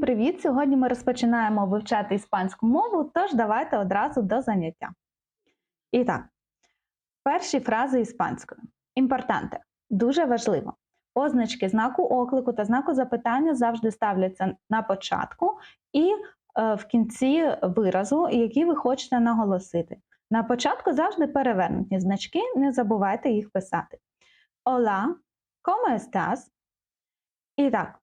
Привіт! Сьогодні ми розпочинаємо вивчати іспанську мову, тож давайте одразу до заняття. І так, перші фрази іспанською. Імпортанте. Дуже важливо. Позначки знаку оклику та знаку запитання завжди ставляться на початку і е, в кінці виразу, який ви хочете наголосити. На початку завжди перевернуті значки, не забувайте їх писати. Hola, ¿cómo estás? І так,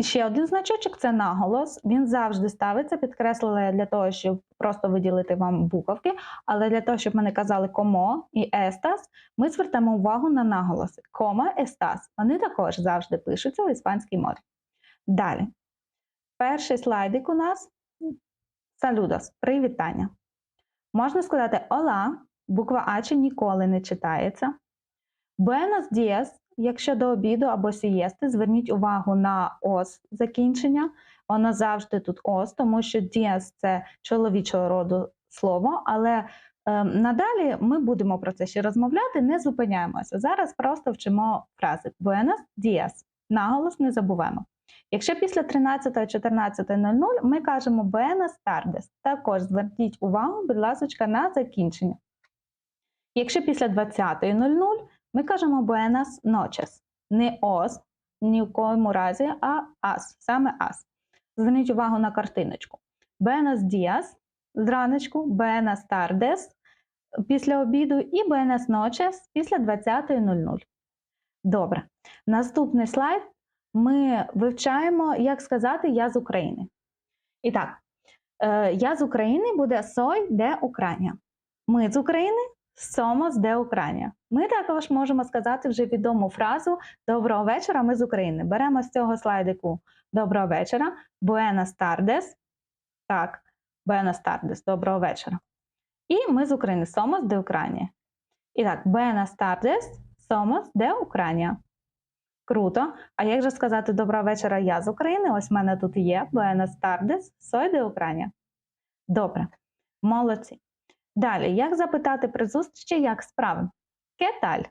ще один значочок це наголос. Він завжди ставиться, підкреслили для того, щоб просто виділити вам буковки. Але для того, щоб ми не казали комо і естас, ми звертаємо увагу на наголоси. Кома, естас. Вони також завжди пишуться в іспанській мові. Далі. Перший слайдик у нас салюдос, привітання. Можна сказати ола, буква А чи ніколи не читається. Buenos días, якщо до обіду або сієсти, зверніть увагу на ос закінчення. Воно завжди тут ос, тому що діас це чоловічого роду слово, але е, надалі ми будемо про це ще розмовляти, не зупиняємося. Зараз просто вчимо фрази Buenos días. Наголос не забуваємо. Якщо після 13.14.00 ми кажемо Buenas tardes, також зверніть увагу, будь ласка, на закінчення. Якщо після 20.00 ми кажемо buenas noches. Не ос, ні в коєму разі, а ас, саме ас. Зверніть увагу на картиночку. Buenos dias зраночку, buenas tardes після обіду і buenas noches після 20.00. Добре. Наступний слайд ми вивчаємо, як сказати Я з України. І так, е, я з України буде soy de Україна. Ми з України Somos de Україна. Ми також можемо сказати вже відому фразу Доброго вечора, ми з України. Беремо з цього слайдику Доброго вечора, Buenas tardes. Так, Buenas tardes, доброго вечора. І ми з України Somos de Україна. І так, Buenas tardes, Somos de Україна. Круто. А як же сказати доброго вечора, я з України? Ось в мене тут є Buenas tardes, soy de Україна. Добре. Молодці. Далі, як запитати при зустрічі, як справи? Кеталь.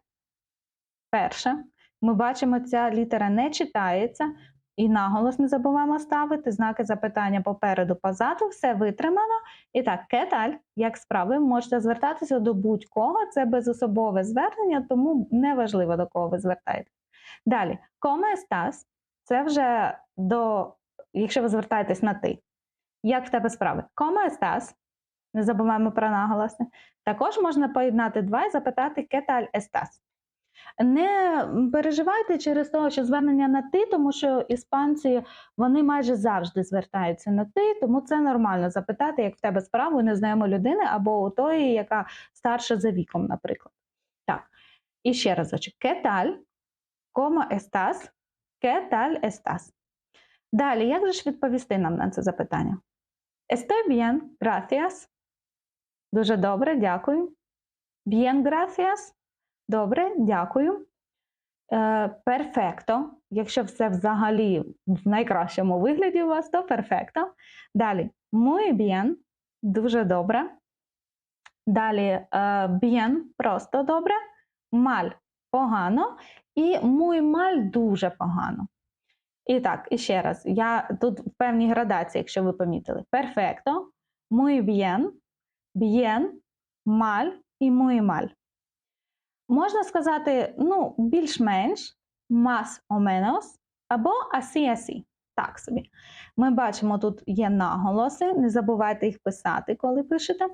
Перше, ми бачимо, ця літера не читається, і наголос не забуваємо ставити, знаки запитання попереду, позаду, все витримано. І так, кеталь, як справи, можете звертатися до будь-кого, це безособове звернення, тому неважливо, до кого ви звертаєтесь. Далі, коме естас, це вже до, якщо ви звертаєтесь на ти. Як в тебе справи? Коме естас? Не забуваємо про наголоси. Також можна поєднати два і запитати кеталь естас. Не переживайте через те, що звернення на ти, тому що іспанці вони майже завжди звертаються на ти, тому це нормально запитати, як в тебе справа у незнайомої людини або у тої, яка старша за віком, наприклад. Так, і ще разочок. Кеталь, комо естас, кеталь естас. Далі, як же ж відповісти нам на це запитання? Estoy bien, gracias. Дуже добре, дякую. Bien, gracias. Добре, дякую. Перфекто. Якщо все взагалі в найкращому вигляді у вас, то перфекто. Далі muy bien, дуже добре. Далі bien, просто добре. Маль погано. І muy mal дуже погано. І так, і ще раз, я тут в певній градації, якщо ви помітили. Перфекто, muy bien, bien, mal і muy mal. Можна сказати, ну, більш-менш, más o menos, або así así. Так собі. Ми бачимо, тут є наголоси, не забувайте їх писати, коли пишете.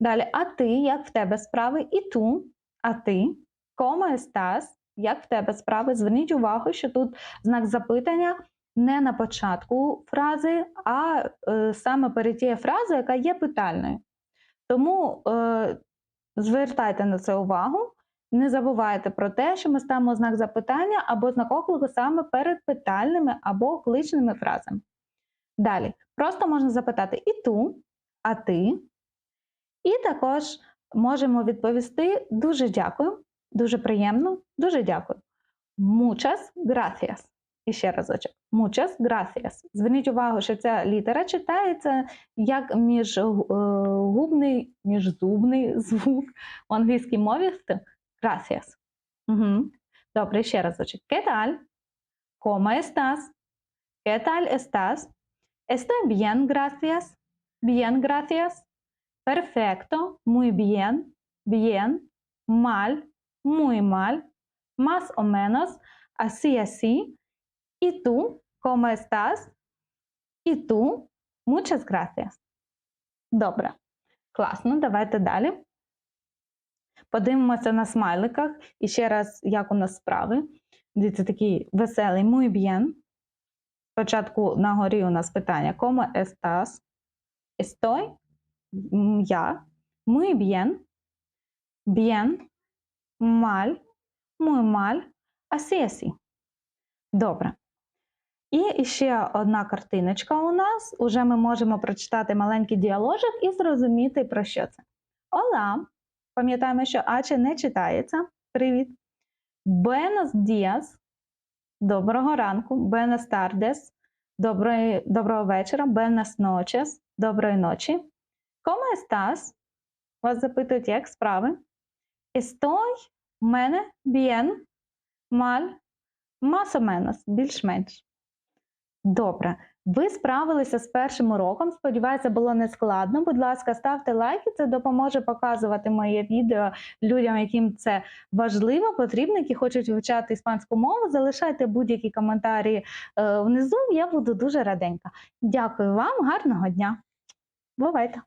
Далі, а ти, як в тебе справи? І ту, а ти, como estás, як в тебе справи? Зверніть увагу, що тут знак запитання не на початку фрази, а е, саме перед тією фразою, яка є питальною. Тому е, звертайте на це увагу. Не забувайте про те, що ми ставимо знак запитання або знак оклику саме перед питальними або кличними фразами. Далі, просто можна запитати і ту, а ти. І також можемо відповісти дуже дякую, дуже приємно, дуже дякую. Muchas gracias. І ще разочок. Muchas gracias. Зверніть увагу, що ця літера читається як міжгубний, міжзубний звук в англійській мові. Gracias. Угу. Добре, ще разочок. ¿Qué tal? ¿Cómo estás? ¿Qué tal estás? Estoy bien, gracias. Bien, gracias. Perfecto, muy bien, bien, mal, muy mal, más o menos, así, así. ¿Y tú? ¿Cómo estás? І ту. Muchas gracias. Добре. Класно, давайте далі. Подивимося на смайликах. І ще раз, як у нас справи. Дивіться, такий веселий muy bien. Спочатку на горі у нас питання ¿Cómo estás? Estoy. Я. Muy bien. Bien. Mal. Muy mal. Así, así. Добре. І ще одна картиночка у нас. Уже ми можемо прочитати маленький діаложик і зрозуміти, про що це. Ола. Пам'ятаємо, що Аче не читається. Привіт. Buenos días. Доброго ранку. Buenas tardes. Доброї, доброго вечора. Buenas noches. Доброї ночі. ¿Cómo estás? Вас запитують, як справи? У мене. Más o menos. Більш-менш. Добре, ви справилися з першим уроком. Сподіваюся, було не складно. Будь ласка, ставте лайки. Це допоможе показувати моє відео людям, яким це важливо, потрібно, які хочуть вивчати іспанську мову. Залишайте будь-які коментарі е, внизу. Я буду дуже раденька. Дякую вам, гарного дня. Бувайте!